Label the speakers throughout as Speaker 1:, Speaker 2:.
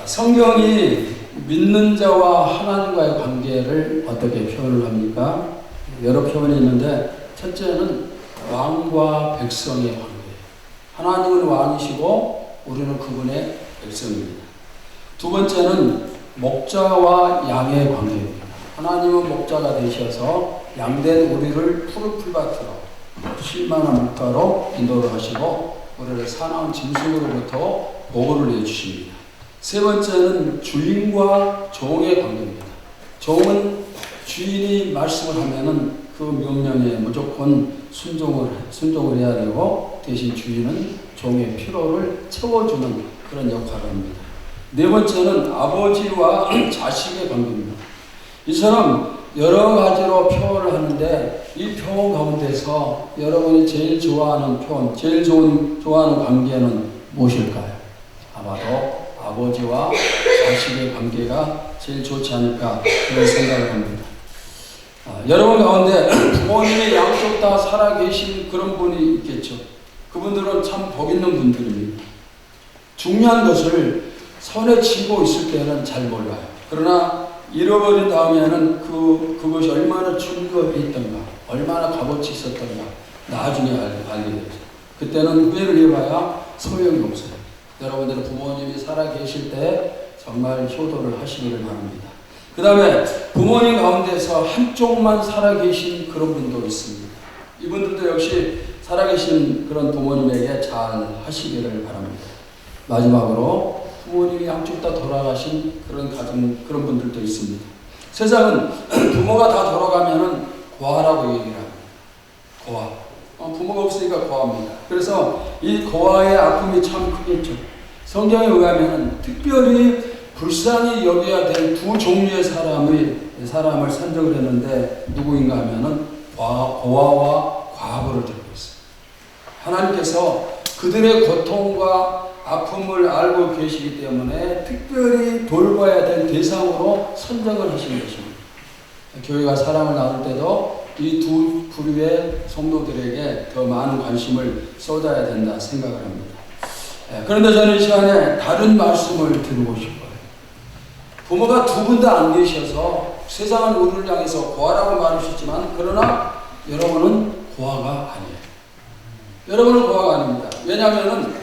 Speaker 1: 자, 성경이 믿는 자와 하나님과의 관계를 어떻게 표현을 합니까? 여러 표현이 있는데 첫째는 왕과 백성의 관계. 하나님은 왕이시고 우리는 그분의 백성입니다. 두 번째는 목자와 양의 관계입니다. 하나님은 목자가 되셔서 양된 우리를 푸른 풀밭으로 쉴만한 물가로 인도를 하시고 우리를 사나운 짐승으로부터 보호를 해주십니다. 세 번째는 주인과 종의 관계입니다. 종은 주인이 말씀을 하면은 그 명령에 무조건 순종을 순종을 해야 되고 대신 주인은 종의 필요를 채워주는 그런 역할을 합니다. 네 번째는 아버지와 자식의 관계입니다. 이처럼 여러 가지로 표현을 하는데 이 표현 가운데서 여러분이 제일 좋아하는 표현, 제일 좋은 좋아하는 관계는 무엇일까요? 아마도 아버지와 자식의 관계가 제일 좋지 않을까 그런 생각을 합니다. 아, 여러분 가운데 부모님이 양쪽 다 살아계신 그런 분이 있겠죠. 그분들은 참 복 있는 분들입니다. 중요한 것을 손에 쥐고 있을 때는 잘 몰라요. 그러나 잃어버린 다음에는 그, 그것이 얼마나 있던가, 얼마나 값어치 있었던가, 나중에 알, 알게 되죠. 그때는 후회를 해봐야 소용이 없어요. 여러분들은 부모님이 살아계실 때 정말 효도를 하시기를 바랍니다. 그 다음에 부모님 가운데서 한쪽만 살아계신 그런 분도 있습니다. 이분들도 역시 살아계신 그런 부모님에게 잘 하시기를 바랍니다. 마지막으로 부모님이 양쪽 다 돌아가신 그런 가정 그런 분들도 있습니다. 세상은 부모가 다 돌아가면은 고아라고 얘기를 합니다. 고아. 어, 부모가 없으니까 고아입니다. 그래서 이 고아의 아픔이 참 크겠죠. 성경에 의하면 특별히 불쌍히 여겨야 될 두 종류의 사람의 사람을 선정을 했는데 누구인가 하면은 과, 고아와 과부를 들고 있어요. 하나님께서 그들의 고통과 아픔을 알고 계시기 때문에 특별히 돌봐야 될 대상으로 선정을 하신 것입니다. 교회가 사랑을 나눌 때도 이 두 부류의 성도들에게 더 많은 관심을 쏟아야 된다 생각을 합니다. 예, 그런데 저는 이 시간에 다른 말씀을 드리고 싶어요. 부모가 두 분 다 안 계셔서 세상은 우리를 향해서 고아라고 말하셨지만 그러나 여러분은 고아가 아니에요. 여러분은 고아가 아닙니다. 왜냐하면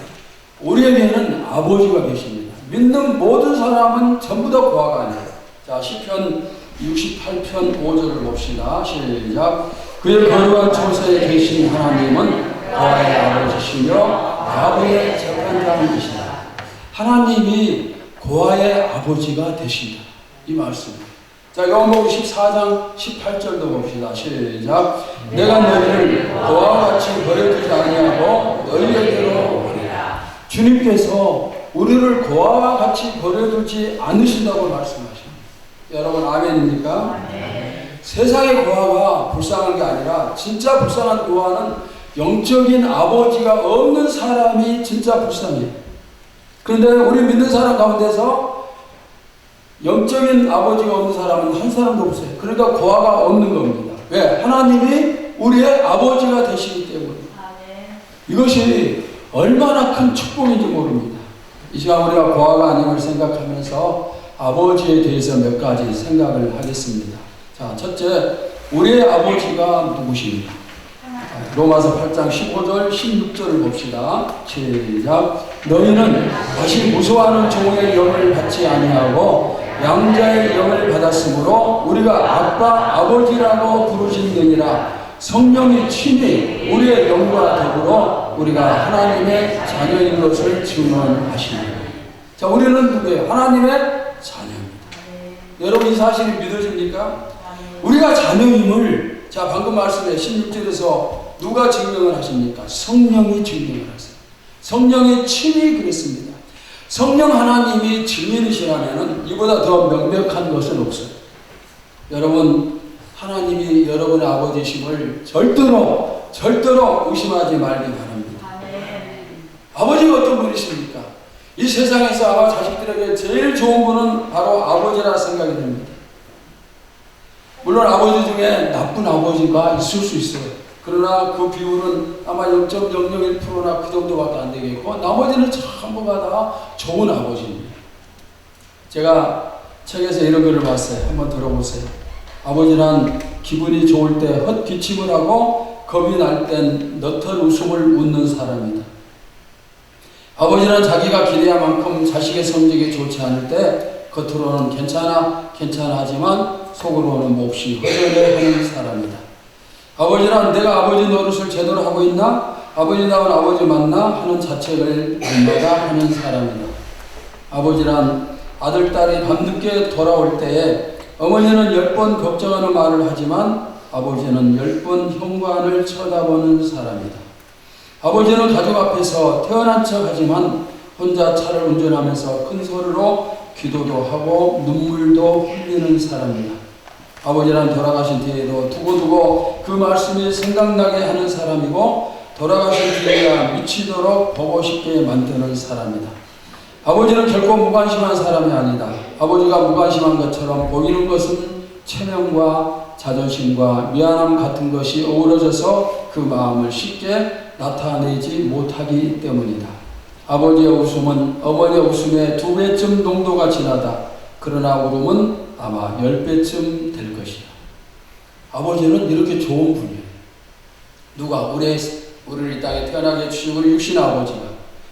Speaker 1: 우리에게는 아버지가 계십니다. 믿는 모든 사람은 전부 다 고아가 아니에요. 자, 시편 68편 5절을 봅시다. 시작. 그의 거룩한 처소에 계신 하나님은 고아의 아버지시며 야곱의 재판장이시다. 하나님이 고아의 아버지가 되신다. 이 말씀입니다. 자, 요한복음 14장 18절도 봅시다. 시작. 내가 너희를 고아와 같이 버려두지 아니하고 너희에게로 오리라. 주님께서 우리를 고아와 같이 버려두지 않으신다고 말씀하십니다. 여러분 아멘입니까? 세상의 고아가 불쌍한 게 아니라 진짜 불쌍한 고아는 영적인 아버지가 없는 사람이 진짜 불쌍해요. 그런데 우리 믿는 사람 가운데서 영적인 아버지가 없는 사람은 한 사람도 없어요. 그러니까 고아가 없는 겁니다. 왜? 하나님이 우리의 아버지가 되시기 때문에. 이것이 얼마나 큰 축복인지 모릅니다. 이 시간 우리가 고아가 아님을 생각하면서 아버지에 대해서 몇 가지 생각을 하겠습니다. 자, 첫째, 우리의 아버지가 누구십니까? 로마서 8장 15절, 16절을 봅시다. 시작. 너희는 다시 무서워하는 종의 영을 받지 아니하고 양자의 영을 받았으므로 우리가 아빠, 아버지라고 부르짖느니라. 성령이 친히 우리의 영과 더불어 우리가 하나님의 자녀인 것을 증언하시니. 자, 우리는 누구예요? 하나님의 자녀입니다. 여러분 이 사실이 믿어집니까? 우리가 자녀임을 자 방금 말씀에 16절에서 누가 증명을 하십니까? 성령이 증명을 하세요. 성령이 친히 그랬습니다. 성령 하나님이 증인이시라면 이보다 더 명백한 것은 없어요. 여러분 하나님이 여러분의 아버지심을 절대로 절대로 의심하지 말기 바랍니다. 아버지가 어떤 분이십니까? 이 세상에서 아마 자식들에게 제일 좋은 분은 바로 아버지라 생각이 됩니다. 물론 아버지 중에 나쁜 아버지가 있을 수 있어요. 그러나 그 비율은 아마 0.001%나 그 정도밖에 안 되겠고 나머지는 전부가 다 좋은 아버지입니다. 제가 책에서 이런 글을 봤어요. 한번 들어보세요. 아버지란 기분이 좋을 때 헛기침을 하고 겁이 날 땐 너털 웃음을 웃는 사람이다. 아버지는 자기가 기대한 만큼 자식의 성적이 좋지 않을 때 겉으로는 괜찮아 괜찮아 하지만 속으로는 몹시 허전해하는 사람이다. 아버지는 내가 아버지 노릇을 제대로 하고 있나? 아버지다운 아버지 맞나? 하는 자책을 날마다 하는 사람이다. 아버지란 아들, 딸이 밤늦게 돌아올 때에 어머니는 열 번 걱정하는 말을 하지만 아버지는 열 번 현관을 쳐다보는 사람이다. 아버지는 가족 앞에서 태어난 척 하지만 혼자 차를 운전하면서 큰 소리로 기도도 하고 눈물도 흘리는 사람이다. 아버지란 돌아가신 뒤에도 두고두고 그 말씀이 생각나게 하는 사람이고 돌아가신 뒤에야 미치도록 보고 싶게 만드는 사람이다. 아버지는 결코 무관심한 사람이 아니다. 아버지가 무관심한 것처럼 보이는 것은 체면과 자존심과 미안함 같은 것이 어우러져서 그 마음을 쉽게 나타내지 못하기 때문이다. 아버지의 웃음은 어머니의 웃음의 두 배쯤 농도가 진하다. 그러나 울음은 아마 열 배쯤 될 것이다. 아버지는 이렇게 좋은 분이에요. 누가 우리 우리를 이 땅에 태어나게 해주신 우리 육신의 아버지가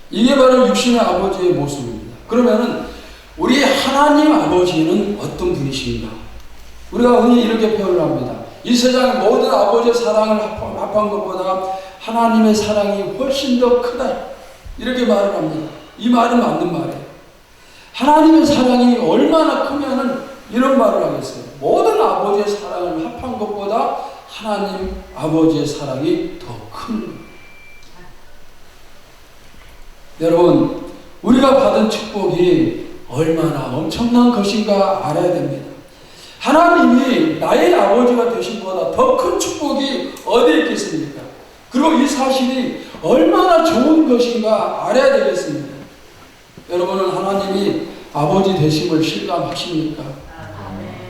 Speaker 1: 이게 바로 육신의 아버지의 모습입니다. 그러면은 우리 하나님 아버지는 어떤 분이신가? 우리가 흔히 이렇게 표현을 합니다. 이 세상 모든 아버지의 사랑을 합한, 합한 것보다 하나님의 사랑이 훨씬 더 크다. 이렇게 말을 합니다. 이 말은 맞는 말이에요. 하나님의 사랑이 얼마나 크면은 이런 말을 하겠어요. 모든 아버지의 사랑을 합한 것보다 하나님 아버지의 사랑이 더 큰. 여러분, 우리가 받은 축복이 얼마나 엄청난 것인가 알아야 됩니다. 하나님이 나의 아버지가 되신 것보다 더 큰 축복이 어디에 있겠습니까? 그리고 이 사실이 얼마나 좋은 것인가 알아야 되겠습니다. 여러분은 하나님이 아버지 되심을 실감하십니까?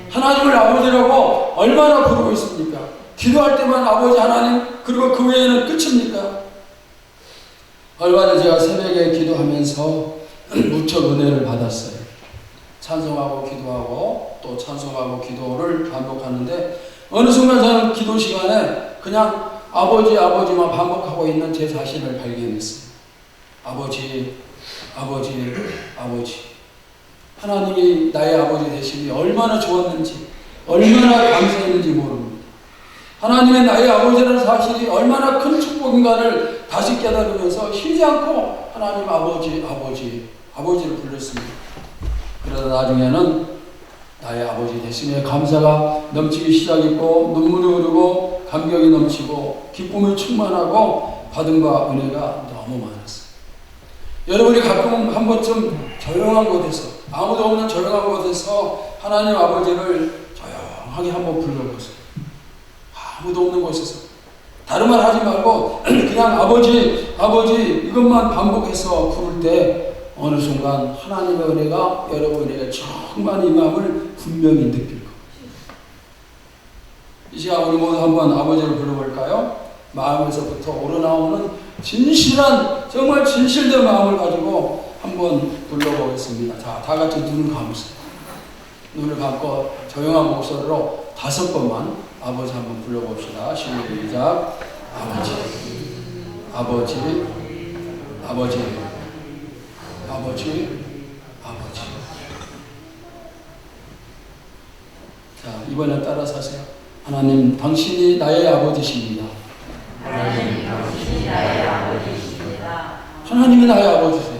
Speaker 1: 하나님을 아버지라고 얼마나 부르고 있습니까? 기도할 때만 아버지 하나님 그리고 그 외에는 끝입니까? 얼마 전에 제가 새벽에 기도하면서 무척 은혜를 받았어요. 찬송하고 기도하고 또 찬송하고 기도를 반복하는데 어느 순간 저는 기도 시간에 그냥 아버지 아버지만 반복하고 있는 제 자신을 발견했어요. 아버지 아버지 아버지 하나님이 나의 아버지 되심이 얼마나 좋았는지 얼마나 감사했는지 모릅니다. 하나님의 나의 아버지라는 사실이 얼마나 큰 축복인가를 다시 깨달으면서 쉬지 않고 하나님 아버지 아버지 아버지를 불렀습니다. 그러다 나중에는 나의 아버지 대신에 감사가 넘치기 시작했고 눈물이 흐르고 감격이 넘치고 기쁨이 충만하고 받은 바 은혜가 너무 많았어요. 여러분이 가끔 한 번쯤 조용한 곳에서 아무도 없는 조용한 곳에서 하나님 아버지를 조용하게 한번 불러보세요. 아무도 없는 곳에서 다른 말 하지 말고 그냥 아버지 아버지 이것만 반복해서 부를 때 어느 순간 하나님의 은혜가 여러분에게 이 마음을 분명히 느낄 겁니다. 이 시간 우리 모두 한번 아버지를 불러볼까요? 마음에서부터 우러나오는 진실한 정말 진실된 마음을 가지고 한번 불러보겠습니다. 자, 다 같이 눈을 감으세요. 눈을 감고 조용한 목소리로 다섯 번만 아버지 한번 불러봅시다. 시작. 아버지, 아버지, 아버지, 아버지, 아버지. 자, 이번엔 따라서 하세요. 하나님, 당신이 나의 아버지십니다.
Speaker 2: 하나님 당신이 나의 아버지이십니다.
Speaker 1: 하나님이 나의 아버지세요.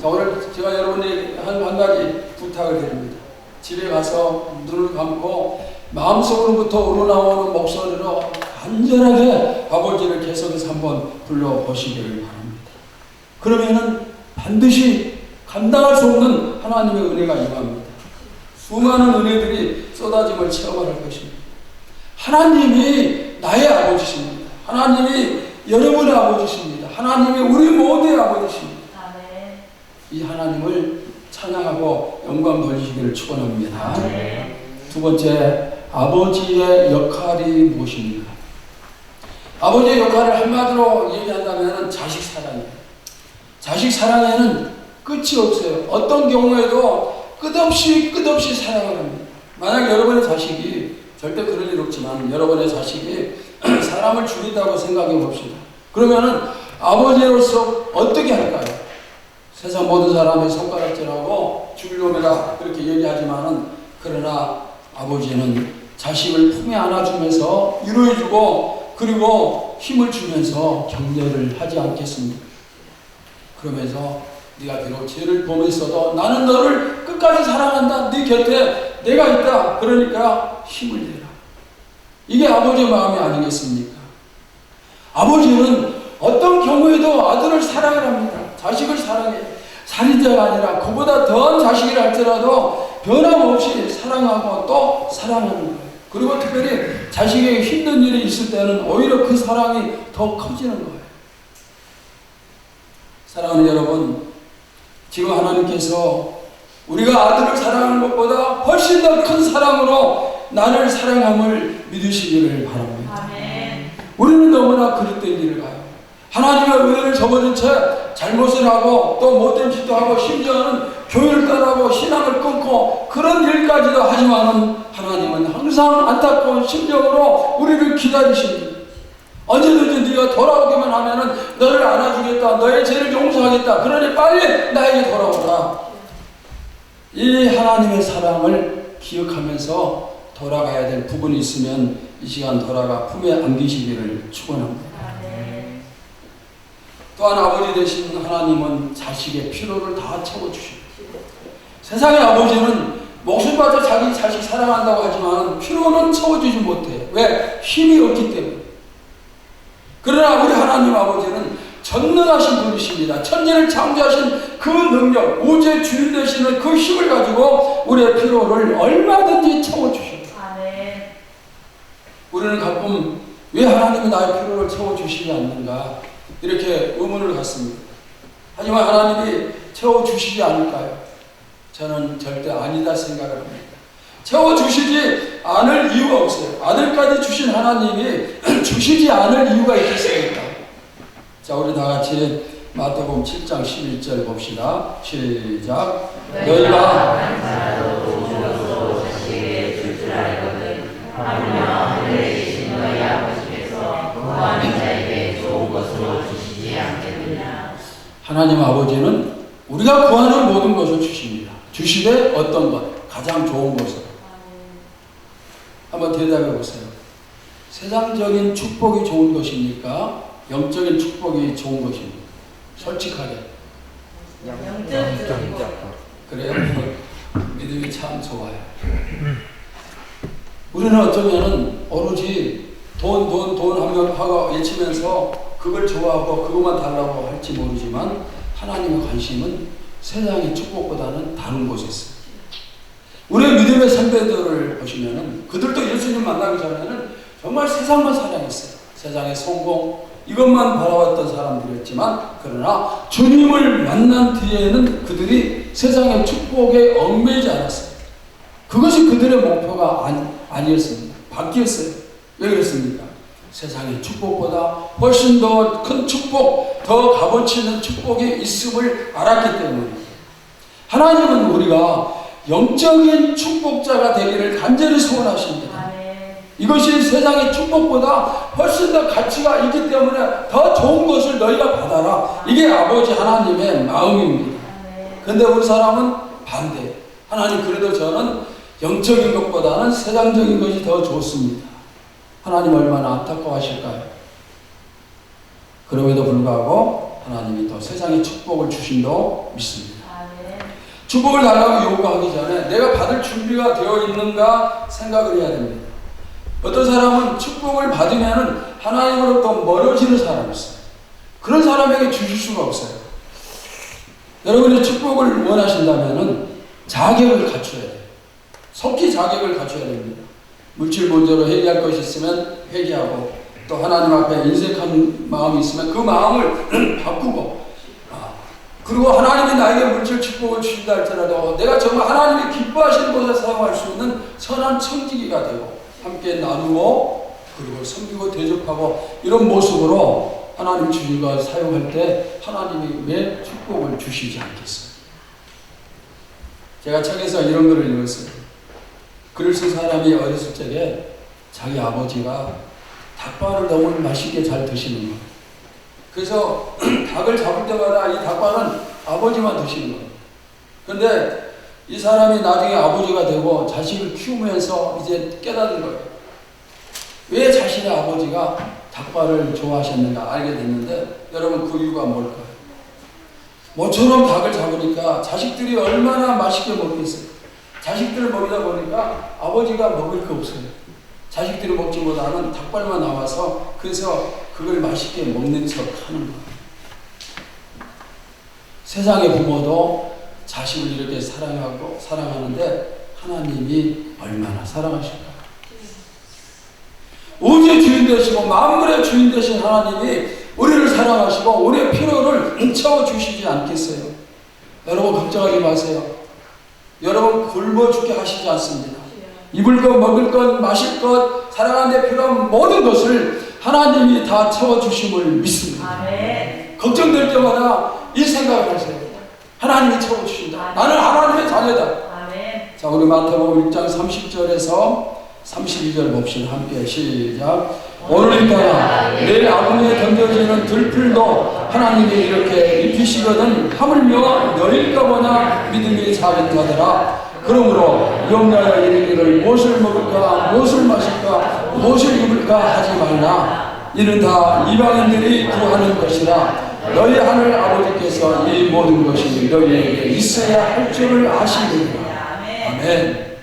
Speaker 1: 자, 오늘 제가 여러분에게 한, 한 가지 부탁을 드립니다. 집에 가서 눈을 감고 마음속으로부터 우러나오는 목소리로 간절하게 아버지를 계속해서 한번 불러보시기를 바랍니다. 그러면은 반드시 감당할 수 없는 하나님의 은혜가 임합니다. 수많은 은혜들이 쏟아짐을 체험할 것입니다. 하나님이 나의 아버지십니다. 하나님이 여러분의 아버지십니다. 하나님이 우리 모두의 아버지십니다. 이 하나님을 찬양하고 영광 돌리시기를 축원합니다. 두 번째 아버지의 역할이 무엇입니까? 아버지의 역할을 한마디로 얘기한다면 자식 사랑이에요. 자식 사랑에는 끝이 없어요. 어떤 경우에도 끝없이 끝없이 사랑을 합니다. 만약 여러분의 자식이 절대 그럴 일 없지만 여러분의 자식이 사람을 죽인다고 생각해 봅시다. 그러면은 아버지로서 어떻게 할까요? 세상 모든 사람의 손가락질하고 죽일놈이라 그렇게 얘기하지만은 그러나 아버지는 자식을 품에 안아주면서 위로해주고 그리고 힘을 주면서 격려를 하지 않겠습니까? 그러면서 네가 비록 죄를 범했어도 나는 너를 끝까지 사랑한다. 네 곁에 내가 있다. 그러니까 힘을 내라. 이게 아버지의 마음이 아니겠습니까? 아버지는 어떤 경우에도 아들을 사랑을 합니다. 자식을 사랑해요. 살인자가 아니라 그보다 더한 자식이라 할지라도 변함없이 사랑하고 또 사랑하는 거예요. 그리고 특별히 자식에게 힘든 일이 있을 때는 오히려 그 사랑이 더 커지는 거예요. 사랑하는 여러분, 지금 하나님께서 우리가 아들을 사랑하는 것보다 훨씬 더 큰 사랑으로 나를 사랑함을 믿으시기를 바랍니다.
Speaker 2: 아멘.
Speaker 1: 우리는 너무나 그릇된 일을 가요. 하나님의 은혜를 저버린 채 잘못을 하고 또 못된 짓도 하고 심지어는 교회를 떠나고 신앙을 끊고 그런 일까지도 하지만은 하나님은 항상 안타까운 심정으로 우리를 기다리십니다. 언제든지 네가 돌아오기만 하면은 너를 안아주겠다. 너의 죄를 용서하겠다. 그러니 빨리 나에게 돌아오라. 이 하나님의 사랑을 기억하면서 돌아가야 될 부분이 있으면 이 시간 돌아가 품에 안기시기를 축원합니다.
Speaker 2: 아멘.
Speaker 1: 또한 아버지 되신 하나님은 자식의 필요를 다 채워주십니다. 세상의 아버지는 목숨 바쳐 자기 자식 사랑한다고 하지만 필요는 채워주지 못해. 왜? 힘이 없기 때문에. 그러나 우리 하나님 아버지는 전능하신 분이십니다. 천지를 창조하신 그 능력, 우주의 주인 되시는 그 힘을 가지고 우리의 필요를 얼마든지 채워주십니다. 우리는 가끔 왜 하나님이 나의 필요를 채워주시지 않는가 이렇게 의문을 갖습니다. 하지만 하나님이 채워주시지 않을까요? 저는 절대 아니다 생각을 합니다. 채워주시지 않을 이유가 없어요. 아들까지 주신 하나님이 주시지 않을 이유가 있겠습니까? 자, 우리 다 같이 마태복음 7장 11절 봅시다. 시작. 너희가 하나님 아버지는 우리가 구하는 모든 것을 주십니다. 주시되 어떤 것? 가장 좋은 것을. 한번 대답해 보세요. 세상적인 축복이 좋은 것입니까? 영적인 축복이 좋은 것입니까? 솔직하게.
Speaker 2: 영적인
Speaker 1: 그래요? 믿음이 참 좋아요. 우리는 어쩌면은 오로지 돈, 돈, 돈 하고 외치면서 그걸 좋아하고 그것만 달라고 할지 모르지만 하나님의 관심은 세상의 축복보다는 다른 곳에 있어요. 우리의 믿음의 선배들을 보시면은 그들도 예수님 만나기 전에는 정말 세상만 사랑했어요. 세상의 성공 이것만 바라봤던 사람들이었지만 그러나 주님을 만난 뒤에는 그들이 세상의 축복에 얽매이지 않았어요. 그것이 그들의 목표가 아니, 아니었습니다. 바뀌었어요. 왜 그랬습니까? 세상의 축복보다 훨씬 더 큰 축복, 더 값어치 있는 축복이 있음을 알았기 때문입니다. 하나님은 우리가 영적인 축복자가 되기를 간절히 소원하십니다.
Speaker 2: 아멘.
Speaker 1: 이것이 세상의 축복보다 훨씬 더 가치가 있기 때문에 더 좋은 것을 너희가 받아라. 이게 아버지 하나님의 마음입니다.
Speaker 2: 아멘.
Speaker 1: 근데 우리 사람은 반대. 하나님 그래도 저는 영적인 것보다는 세상적인 것이 더 좋습니다. 하나님 얼마나 안타까워하실까요? 그럼에도 불구하고 하나님이 또 세상에 축복을 주신도 믿습니다.
Speaker 2: 아멘.
Speaker 1: 축복을 달라고 요구하기 전에 내가 받을 준비가 되어 있는가 생각을 해야 됩니다. 어떤 사람은 축복을 받으면은 하나님으로부터 멀어지는 사람이 있어요. 그런 사람에게 주실 수가 없어요. 여러분이 축복을 원하신다면은 자격을 갖춰야 돼요. 속히 자격을 갖춰야 됩니다. 물질 문제로 회개할 것이 있으면 회개하고 또 하나님 앞에 인색한 마음이 있으면 그 마음을 바꾸고 아, 그리고 하나님이 나에게 물질 축복을 주신다 할지라도 내가 정말 하나님이 기뻐하시는 곳에 사용할 수 있는 선한 청지기가 되고 함께 나누고 그리고 섬기고 대접하고 이런 모습으로 하나님 것 사용할 때 하나님이 왜 축복을 주시지 않겠어요? 제가 책에서 이런 글을 읽었어요. 쓴 사람이 어렸을 적에 자기 아버지가 닭발을 너무 맛있게 잘 드시는 거예요. 그래서 닭을 잡을 때마다 이 닭발은 아버지만 드시는 거예요. 근데 이 사람이 나중에 아버지가 되고 자식을 키우면서 이제 깨닫는 거예요. 왜 자신의 아버지가 닭발을 좋아하셨는가 알게 됐는데 여러분 그 이유가 뭘까요? 모처럼 닭을 잡으니까 자식들이 얼마나 맛있게 먹겠어요. 자식들을 먹이다 보니까 아버지가 먹을 게 없어요. 자식들이 먹지보다는 닭발만 나와서 그래서 그걸 맛있게 먹는 척 하는 거예요. 세상의 부모도 자식을 이렇게 사랑하고 사랑하는데 하나님이 얼마나 사랑하실까? 우주의 주인 되시고 만물의 주인 되신 하나님이 우리를 사랑하시고 우리의 필요를 채워 주시지 않겠어요? 여러분 걱정하지 마세요. 여러분 굶어 죽게 하시지 않습니다. 입을 것, 먹을 것, 마실 것, 사랑하는 데 필요한 모든 것을 하나님이 다 채워주심을 믿습니다.
Speaker 2: 아멘.
Speaker 1: 걱정될 때마다 이 생각을 하세요. 하나님이 채워주신다. 나는 하나님의 자녀다.
Speaker 2: 아멘.
Speaker 1: 자, 우리 마태복음 6장 30절에서 32절 봅시다. 함께 시작. 오늘 따라 내 아궁이에 던져지는 들풀도 하나님이 이렇게 입히시거든 하물며 너일까 보나 믿음이 작은 자들아 그러므로 영나라 이르기를 무엇을 먹을까 무엇을 마실까 무엇을 입을까 하지 말라 이는 다 이방인들이 구하는 것이라 너희 하늘 아버지께서 이 모든 것이 너희에게 있어야 할 줄을 아시느니라.
Speaker 2: 아멘.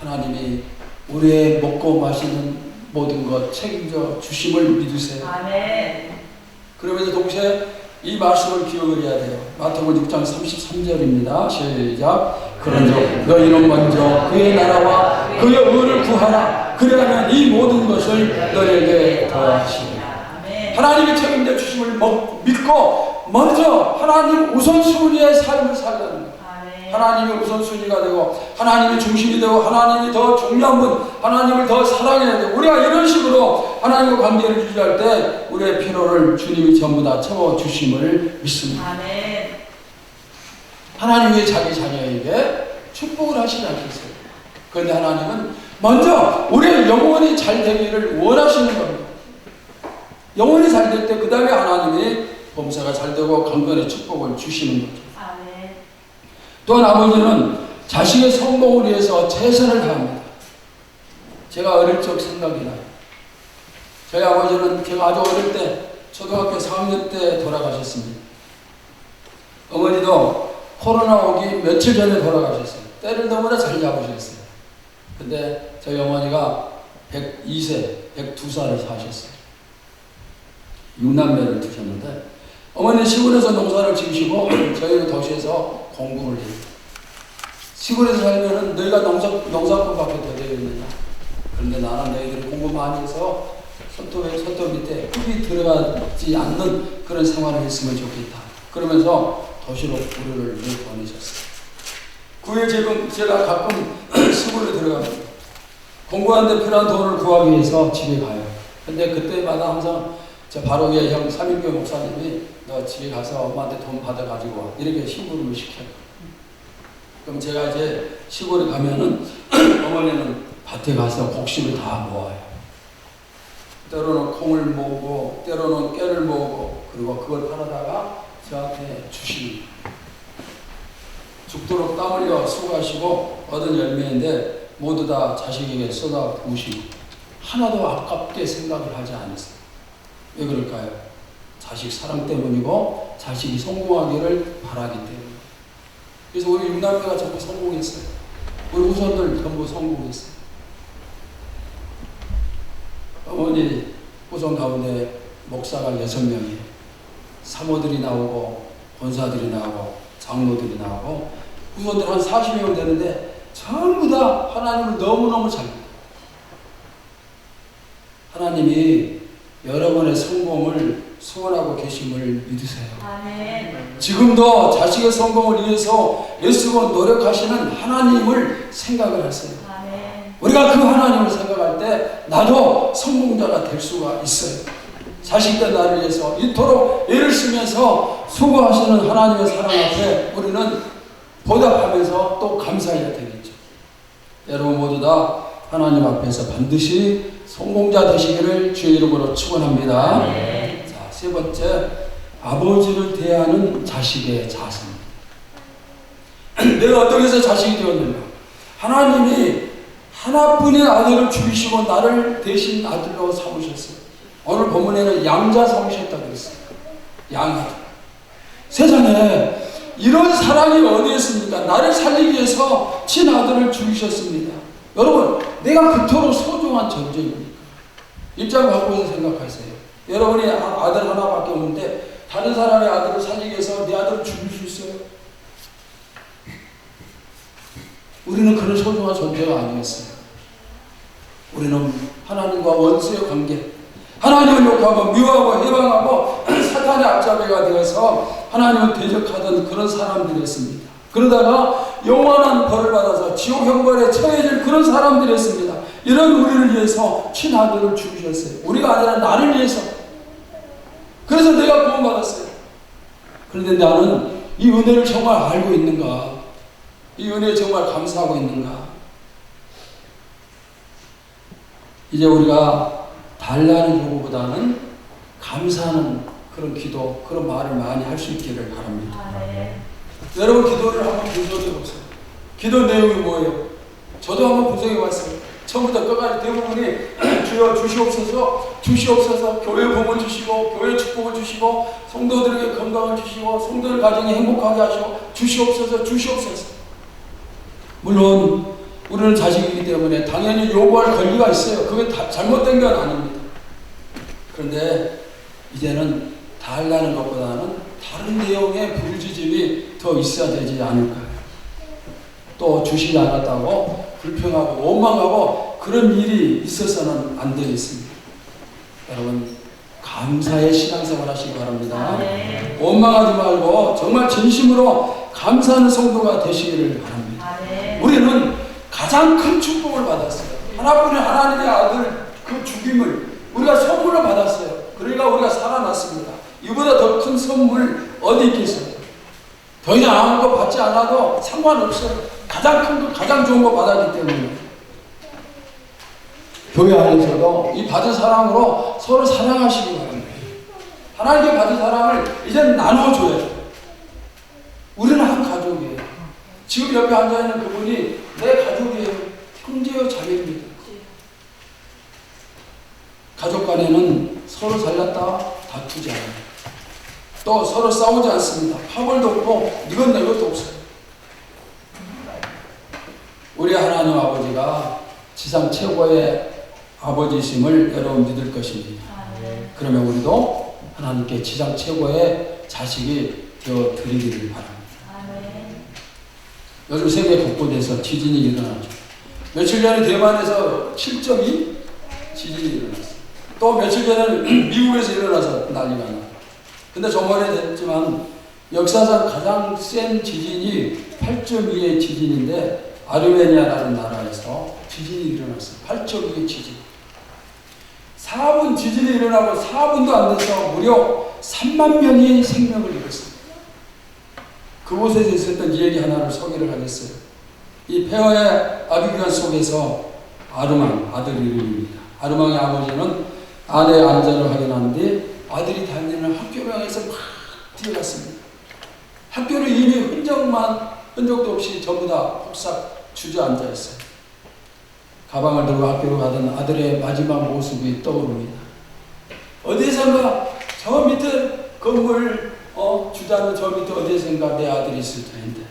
Speaker 1: 하나님이 우리의 먹고 마시는 모든 것 책임져 주심을 믿으세요.
Speaker 2: 아멘.
Speaker 1: 그러면서 동시에 이 말씀을 기억을 해야 돼요. 마태복음 6장 33절입니다. 시작. 그런즉 너희는 먼저 그의 나라와 그의 의를 구하라. 그리하면 이 모든 것을 너희에게 더하시리라.
Speaker 2: 아멘.
Speaker 1: 하나님이 책임져 주심을 먹- 믿고 먼저 하나님 우선순위의 삶을 살라는. 하나님이 우선순위가 되고 하나님이 중심이 되고 하나님이 더 중요한 분 하나님을 더 사랑해야 돼 우리가 이런 식으로 하나님과 관계를 유지할 때 우리의 필요를 주님이 전부 다 채워주심을 믿습니다
Speaker 2: 아멘.
Speaker 1: 하나님이 자기 자녀에게 축복을 하시지 않겠어요 그런데 하나님은 먼저 우리의 영혼이 잘 되기를 원하시는 겁니다 영혼이 잘 될 때 그 다음에 하나님이 범사가 잘 되고 강건의 축복을 주시는 거죠. 또한 아버지는 자식의 성공을 위해서 최선을 다합니다. 제가 어릴 적 생각이 나요. 저희 아버지는 제가 아주 어릴 때 초등학교 4학년 때 돌아가셨습니다. 어머니도 코로나 오기 며칠 전에 돌아가셨어요. 때를 너무나 잘 잡으셨어요. 근데 저희 어머니가 102세, 102살을 사셨어요. 6남매를 두셨는데 어머니 시골에서 농사를 지으시고 저희는 도시에서 공부를 해요. 시골에서 살면은 너희가 농사, 농사꾼밖에 더 되겠느냐. 그런데 나는 너희들이 공부 많이 해서 손톱에 손톱 밑에 흙이 들어가지 않는 그런 생활을 했으면 좋겠다. 그러면서 도시로 늘 보내셨어요. 그 후에 지금 제가 가끔 시골에 들어갑니다. 공부하는데 필요한 돈을 구하기 위해서 집에 가요. 근데 그때마다 항상 저 바로 위에 형 삼인교 목사님이 너 집에 가서 엄마한테 돈 받아가지고 와. 이렇게 심부름을 시켜요. 그럼 제가 이제 시골에 가면은 어머니는 밭에 가서 곡식을 다 모아요. 때로는 콩을 모으고, 때로는 깨를 모으고, 그리고 그걸 팔아다가 저한테 주시는. 죽도록 땀 흘려 수고하시고 얻은 열매인데 모두 다 자식에게 쏟아 부으시고 하나도 아깝게 생각을 하지 않으세요. 왜 그럴까요? 자식 사랑 때문이고 자식이 성공하기를 바라기 때문에. 그래서 우리 육남매가 전부 성공했어요. 우리 후손들 전부 성공했어요. 어머니 후손 가운데 목사가 여섯 명이에요. 사모들이 나오고 권사들이 나오고 장로들이 나오고 후손들 한 40명 되는데 전부 다 하나님을 너무너무 잘. 하나님이 여러분의 성공을 소원하고 계심을 믿으세요.
Speaker 2: 아멘.
Speaker 1: 지금도 자식의 성공을 위해서 애쓰고 노력하시는 하나님을 생각을 하세요.
Speaker 2: 아멘.
Speaker 1: 우리가 그 하나님을 생각할 때 나도 성공자가 될 수가 있어요. 자식들 나를 위해서 이토록 애를 쓰면서 수고하시는 하나님의 사랑 앞에 우리는 보답하면서 또 감사해야 되겠죠. 여러분 모두 다 하나님 앞에서 반드시 성공자 되시기를 주의 이름으로 축원합니다.
Speaker 2: 아멘.
Speaker 1: 자, 세 번째 아버지를 대하는 자식의 자세입니다. 내가 어떻게 해서 자식이 되었는가? 하나님이 하나뿐인 아들을 주시고 나를 대신 아들로 삼으셨어요. 오늘 본문에는 양자 삼으셨다 그랬어요. 양아들. 세상에 이런 사랑이 어디 있습니까? 나를 살리기 위해서 친아들을 죽이셨습니다. 여러분, 내가 그토록 소중한 존재입니까? 입장 바꾸어서 생각하세요. 여러분이 아- 아들 하나밖에 없는데 다른 사람의 아들을 살리기 위해서 내 아들을 죽일 수 있어요? 우리는 그런 소중한 존재가 아니었어요. 우리는 하나님과 원수의 관계, 하나님을 욕하고 미워하고 해방하고 사탄의 앞잡이가 되어서 하나님을 대적하던 그런 사람들이었습니다. 그러다가 영원한 벌을 받아서 지옥 형벌에 처해질 그런 사람들이었습니다. 이런 우리를 위해서 친아들을 죽이셨어요. 우리가 아니라 나를 위해서. 그래서 내가 구원받았어요. 그런데 나는 이 은혜를 정말 알고 있는가? 이 은혜에 정말 감사하고 있는가? 이제 우리가 달라는 요구보다는 감사하는 그런 기도, 그런 말을 많이 할 수 있기를 바랍니다.
Speaker 2: 아멘.
Speaker 1: 여러분 기도를 한번 분석해 보세요. 기도 내용이 뭐예요? 저도 한번 분석해 봤어요. 처음부터 끝까지 대부분이 주여 주시옵소서, 주시옵소서, 교회 복을 주시고, 교회 축복을 주시고, 성도들에게 건강을 주시고, 성도들 가정이 행복하게 하시고, 주시옵소서, 주시옵소서. 물론 우리는 자식이기 때문에 당연히 요구할 권리가 있어요. 그게 다 잘못된 건 아닙니다. 그런데 이제는 달라는 것보다는 다른 내용의 부르짖음이 더 있어야 되지 않을까요? 또 주시지 않았다고 불평하고 원망하고 그런 일이 있어서는 안 되겠습니다. 여러분 감사의 신앙생활 하시기 바랍니다.
Speaker 2: 아멘.
Speaker 1: 원망하지 말고 정말 진심으로 감사하는 성도가 되시기를 바랍니다.
Speaker 2: 아멘.
Speaker 1: 우리는 가장 큰 축복을 받았어요. 하나뿐인 하나님의 아들 그 죽임을 우리가 선물로 받았어요. 그러니까 우리가 살아났습니다. 이보다 더 큰 선물 어디 있겠어요? 더 이상 아무것도 받지 않아도 상관없어요. 가장 큰 거, 가장 좋은 거 받았기 때문에. 교회 안에서도 이 받은 사랑으로 서로 사랑하시기 바랍니다. 하나님께 받은 사랑을 이제 나눠줘야. 우리는 한 가족이에요. 지금 옆에 앉아있는 그분이 내 가족이에요. 형제요 자매입니다. 가족 간에는 서로 잘났다 다투지 않아요. 또 서로 싸우지 않습니다. 파벌도 없고 이건 내 것도 없어요. 우리 하나님 아버지가 지상 최고의 아버지심을 여러분 믿을 것입니다. 그러면 우리도 하나님께 지상 최고의 자식이 되어 드리기를 바랍니다. 요즘 세계 곳곳에서 지진이 일어나죠. 며칠 전에 대만에서 7.2 지진이 일어났어요. 또 며칠 전에는 미국에서 일어나서 난리가 나요. 근데 저번에 됐지만 역사상 가장 센 지진이 8.2의 지진인데 아르메니아라는 나라에서 지진이 일어났어요. 8.2의 지진. 4분 지진이 일어나고 4분도 안 돼서 무려 3만 명이 생명을 잃었습니다. 그곳에서 있었던 이야기 하나를 소개를 하겠어요. 이 폐허의 아비규환 속에서 아르망, 아들 이름입니다. 아르망의 아버지는 아내의 안전을 확인한 뒤 아들이 다니는 학교를 향해서 막 뛰어갔습니다. 학교를 이미 흔적만, 흔적도 없이 전부 다 폭삭 주저앉아 있어요. 가방을 들고 학교로 가던 아들의 마지막 모습이 떠오릅니다. 어디선가 저 밑에 건물 어, 주자는 저 밑에 어디선가 내 아들이 있을 텐데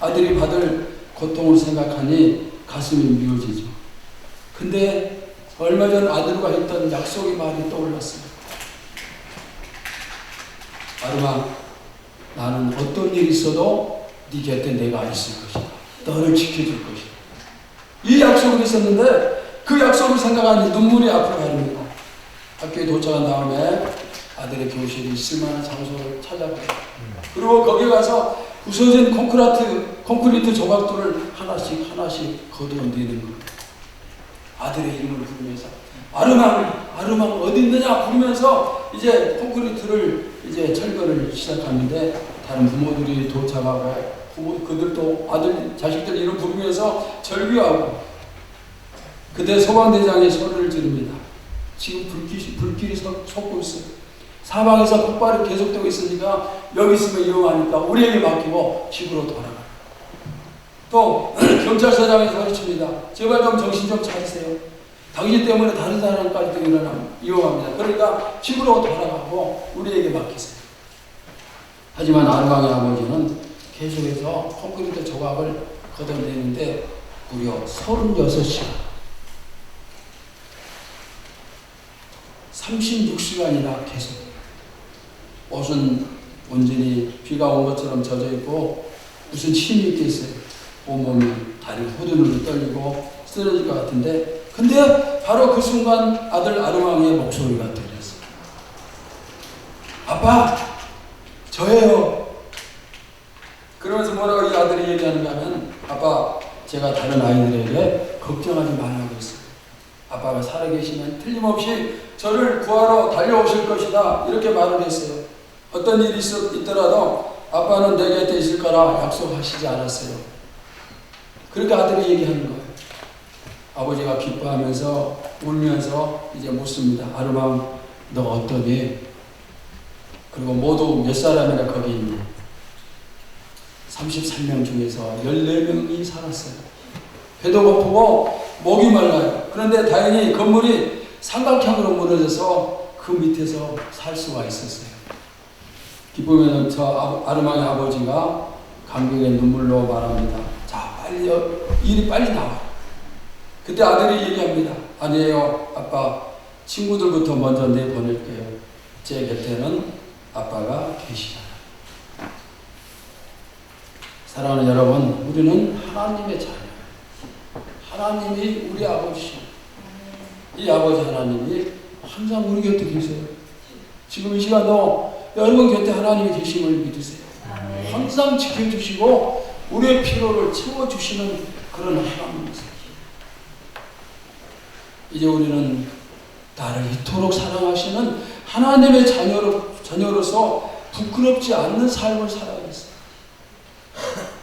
Speaker 1: 아들이 받을 고통을 생각하니 가슴이 미어지죠. 근데 얼마 전 아들과 했던 약속의 말이 떠올랐습니다. 아르마, 나는 어떤 일이 있어도 네 곁에 내가 있을 것이다. 너를 지켜줄 것이다. 이 약속을 했었는데 그 약속을 생각하니 눈물이 앞으로 가립니다. 학교에 도착한 다음에 아들의 교실이 있을 만한 장소를 찾아가요. 그리고 거기 가서 부서진 콘크리트, 콘크리트 조각들을 하나씩 하나씩 거두어내는 거예요. 아들의 이름을 부르면서 아르망, 아르망 어디 있느냐 부르면서 이제 콘크리트를 이제 철거를 시작하는데 다른 부모들이 도착하고 부모 그들도 아들 자식들 이름 부르면서 절규하고 그때 소방대장이 소리를 지릅니다. 지금 불길이, 불길이 서- 솟고 있어요. 사방에서 폭발이 계속되고 있으니까 여기 있으면 위험하니까 우리에게 맡기고 집으로 돌아가. 또 경찰서장이 소리칩니다. 제발 좀 정신 좀 차리세요. 당신 때문에 다른 사람까지도 일어나면 위험합니다. 그러니까 집으로 돌아가고 우리에게 맡기세요. 하지만 아르방의 아버지는 계속해서 콘크리트 조각을 걷어내는데 무려 36시간 36시간이나 계속 옷은 온전히 비가 온 것처럼 젖어 있고 무슨 침이 있겠어요. 온몸이 다리 후들후들 떨리고 쓰러질 것 같은데 근데 바로 그 순간 아들 아르망의 목소리가 들렸어요. 아빠 저예요. 그러면서 뭐라고 이 아들이 얘기하는가 하면 아빠 제가 다른 아이들에게 걱정하지 말라고 했어요. 아빠가 살아계시면 틀림없이 저를 구하러 달려오실 것이다 이렇게 말을 했어요. 어떤 일이 있, 있더라도 아빠는 내 곁에 있을 거라 약속하시지 않았어요. 그렇게 아들이 얘기하는 거예요. 아버지가 기뻐하면서 울면서 이제 묻습니다. 아르밤 너 어떠니? 그리고 모두 몇 사람이나 거기 있니? 33명 중에서 14명이 살았어요. 배도 고프고 목이 말라요. 그런데 다행히 건물이 삼각형으로 무너져서 그 밑에서 살 수가 있었어요. 기쁘면 저 아- 아르망의 아버지가 감격의 눈물로 말합니다. 자, 빨리 여- 일이 빨리 나와. 그때 아들이 얘기합니다. 아니에요, 아빠. 친구들부터 먼저 내보낼게요. 제 곁에는 아빠가 계시잖아요. 사랑하는 여러분, 우리는 하나님의 자녀. 하나님이 우리 아버지시오. 이 아버지 하나님이 항상 우리 곁에 계세요. 지금 이 시간도 여러분 곁에 하나님이 계심을 믿으세요. 항상 지켜주시고 우리의 필요를 채워주시는 그런 하나님이세요. 이제 우리는 나를 이토록 사랑하시는 하나님의 자녀로, 자녀로서 부끄럽지 않는 삶을 살아야겠어요.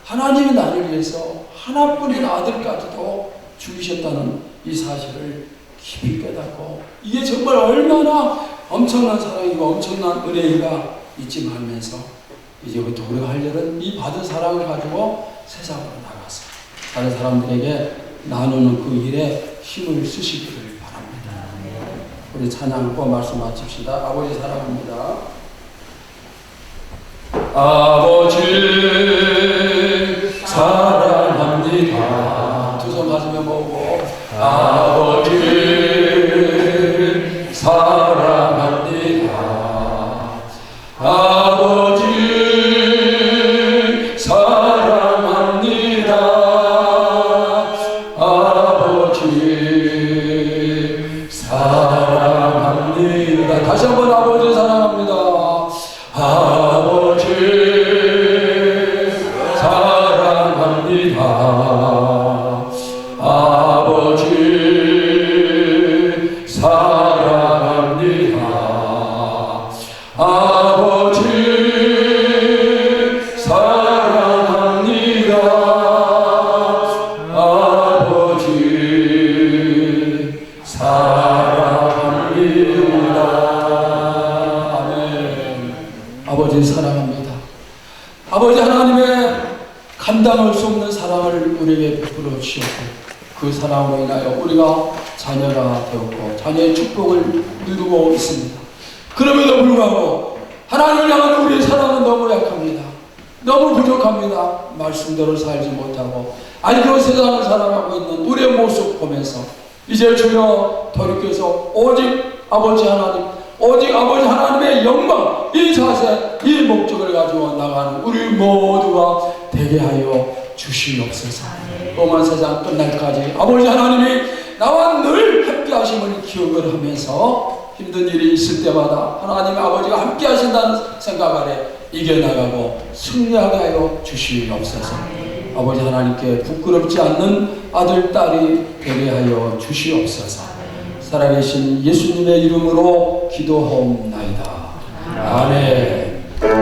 Speaker 1: 하나님이 나를 위해서 하나뿐인 아들까지도 죽이셨다는 이 사실을 깊이 깨닫고 이게 정말 얼마나 엄청난 사랑이고 엄청난 은혜가 있지 말면서 이제부터 우리가 할 일은 이 받은 사랑을 가지고 세상으로 나가서 다른 사람들에게 나누는 그 일에 힘을 쓰시기를 바랍니다. 우리 찬양과 말씀 마칩시다. 아버지 사랑합니다. 아버지 사랑합니다. 두손 가슴에 모으고 아 없는 사랑을 우리에게 베풀어 주셨고 그 사랑으로 인하여 우리가 자녀가 되었고 자녀의 축복을 누리고 있습니다. 그럼에도 불구하고 하나님을 향한 우리의 사랑은 너무 약합니다. 너무 부족합니다. 말씀대로 살지 못하고 아직도 세상을 살아가고 있는 우리의 모습 보면서 이제 주여 돌이켜서 오직 아버지 하나님 오직 아버지 하나님의 영광 이 자세 이 목적을 가지고 나가는 우리 모두가 되게 하여 주시옵소서 오만 세상 끝날까지 아버지 하나님이 나와 늘 함께 하심을 기억을 하면서 힘든 일이 있을 때마다 하나님 아버지가 함께 하신다는 생각 아래 이겨나가고 승리하게 하여 주시옵소서 아버지 하나님께 부끄럽지 않는 아들, 딸이 되게 하여 주시옵소서 살아계신 예수님의 이름으로 기도하옵나이다. 아멘.